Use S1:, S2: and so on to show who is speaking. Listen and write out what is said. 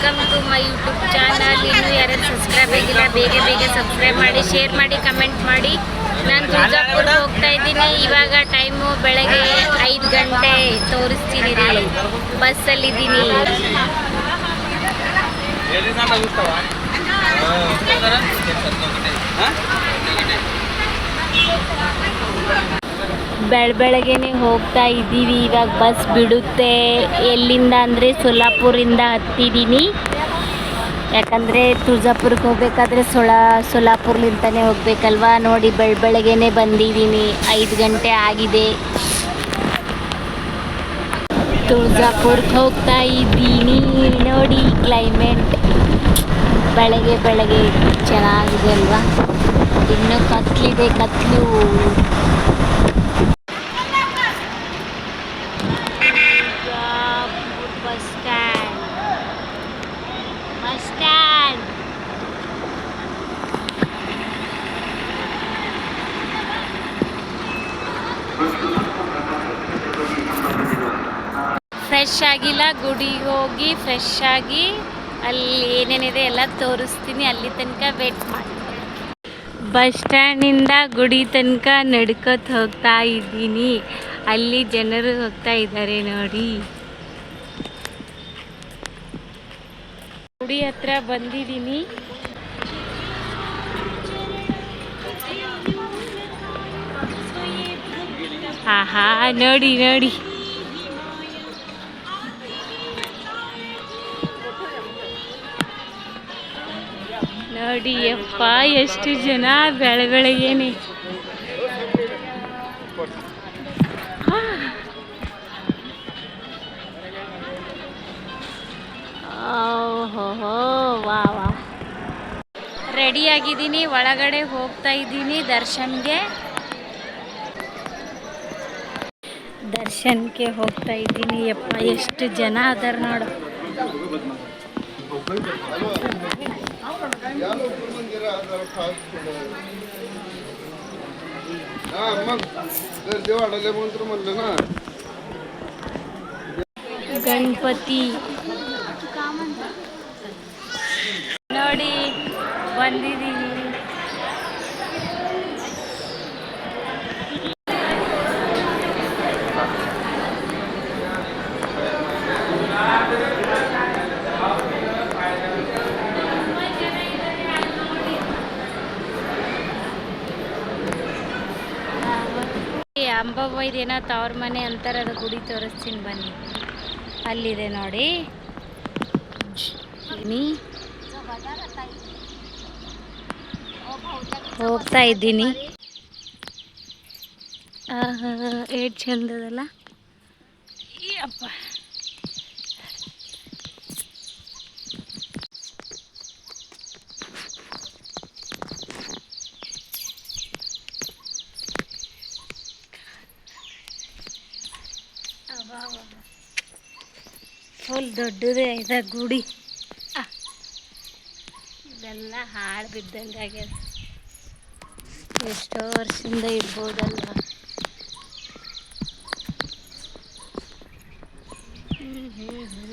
S1: Welcome to my YouTube channel ಇನ್ನೂ ಯಾರು subscribe ಆಗಿಲ್ಲ, ಬೇಗ ಬೇಗ ಸಬ್ಸ್ಕ್ರೈಬ್ ಮಾಡಿ, ಶೇರ್ ಮಾಡಿ, ಕಮೆಂಟ್ ಮಾಡಿ. ನಾನು ತುಳಜಾಪುರ್ಗೆ ಹೋಗ್ತಾ ಇದ್ದೀನಿ. ಇವಾಗ ಟೈಮು ಬೆಳಗ್ಗೆ ಐದು ಗಂಟೆ ತೋರಿಸ್ತೀನಿ ಬಸ್ಸಲ್ಲಿದ್ದೀನಿ ಬಸ್ಸಲ್ಲಿದ್ದೀನಿ ಬೆಳ ಬೆಳಗ್ಗೆನೇ ಹೋಗ್ತಾ ಇದ್ದೀವಿ. ಇವಾಗ ಬಸ್ ಬಿಡುತ್ತೆ. ಎಲ್ಲಿಂದ ಅಂದರೆ ಸೊಲ್ಲಾಪುರಿಂದ ಹತ್ತಿದ್ದೀನಿ ಯಾಕಂದರೆ ತುಳಜಾಪುರಕ್ಕೆ ಹೋಗಬೇಕಾದ್ರೆ ಸೊಳ ಸೊಲ್ಲಾಪುರ್ಲಿಂದನೇ ಹೋಗ್ಬೇಕಲ್ವಾ? ನೋಡಿ ಬೆಳ ಬೆಳಗ್ಗೆನೇ ಬಂದಿದ್ದೀನಿ ಐದು ಗಂಟೆ ಆಗಿದೆ. ತುಳಜಾಪುರಕ್ಕೆ ಹೋಗ್ತಾ ಇದ್ದೀನಿ. ನೋಡಿ ಕ್ಲೈಮೇಟ್. ಬೆಳಗ್ಗೆ ಬೆಳಗ್ಗೆ ಚೆನ್ನಾಗಿದೆ ಅಲ್ವಾ? ಇನ್ನೂ ಕತ್ಲಿದೆ, ಕತ್ಲು. ಬಸ್ ಸ್ಟ್ಯಾಂಡ್ ಫ್ರೆಶ್ ಆಗಿಲ್ಲ ಗುಡಿಗೆ ಹೋಗಿ ಫ್ರೆಶ್ ಆಗಿ ಅಲ್ಲಿ ಏನೇನಿದೆ ಎಲ್ಲ ತೋರಿಸ್ತೀನಿ. ಅಲ್ಲಿ ತನಕ ವೇಟ್ ಮಾಡಿ. ಬಸ್ ಸ್ಟ್ಯಾಂಡಿಂದ ಗುಡಿ ತನಕ ನಡ್ಕೊತ ಹೋಗ್ತಾ ಇದ್ದೀನಿ. ಅಲ್ಲಿ ಜನರು ಹೋಗ್ತಾ ಇದ್ದಾರೆ ನೋಡಿ. ಗುಡಿ ಹತ್ರ ಬಂದಿದ್ದೀನಿ. ಆಹಾ ನೋಡಿ ನೋಡಿ. ನೋಡಿ ಯಪ್ಪ ಎಷ್ಟು ಜನ ಬೆಳೆ ಬೆಳಗ್ಗೆನೆ. ರೆಡಿ ಆಗಿದ್ದೀನಿ ಒಳಗಡೆ ಹೋಗ್ತಾ ಇದ್ದೀನಿ ದರ್ಶನ್ಗೆ. ದರ್ಶನ್ಗೆ ಹೋಗ್ತಾ ಇದ್ದೀನಿ. ಯಪ್ಪ, ಎಷ್ಟು ಜನ ಅದಾರ ನೋಡು. ಗಣಪತಿ. ಬಂದಿದ್ದೀನಿ ಇದೇನೋ ತವ್ರ ಮನೆ ಅಂತಾರೆ ಅದು ಗುಡಿ ತೋರಿಸ್ತೀನಿ ಬನ್ನಿ. ಅಲ್ಲಿದೆ ನೋಡಿ. ನೀ ಹೋಗ್ತಾ ಇದ್ದೀನಿ. ಏಟ್ ಚಂದದಲ್ಲ? ಅಪ್ಪ ಫುಲ್ ದೊಡ್ಡದೇ ಇದೆ ಗುಡಿ. ಇದೆಲ್ಲಾ ಇದೆಲ್ಲ ಹಾಳು ಬಿದ್ದಂಗೆ ಆಗ್ಯದ. ಎಷ್ಟೋ ವರ್ಷದಿಂದ ಇರ್ಬೋದಲ್ಲ ಹ್ಞೂ ಹ್ಞೂ ಹ್ಮ್.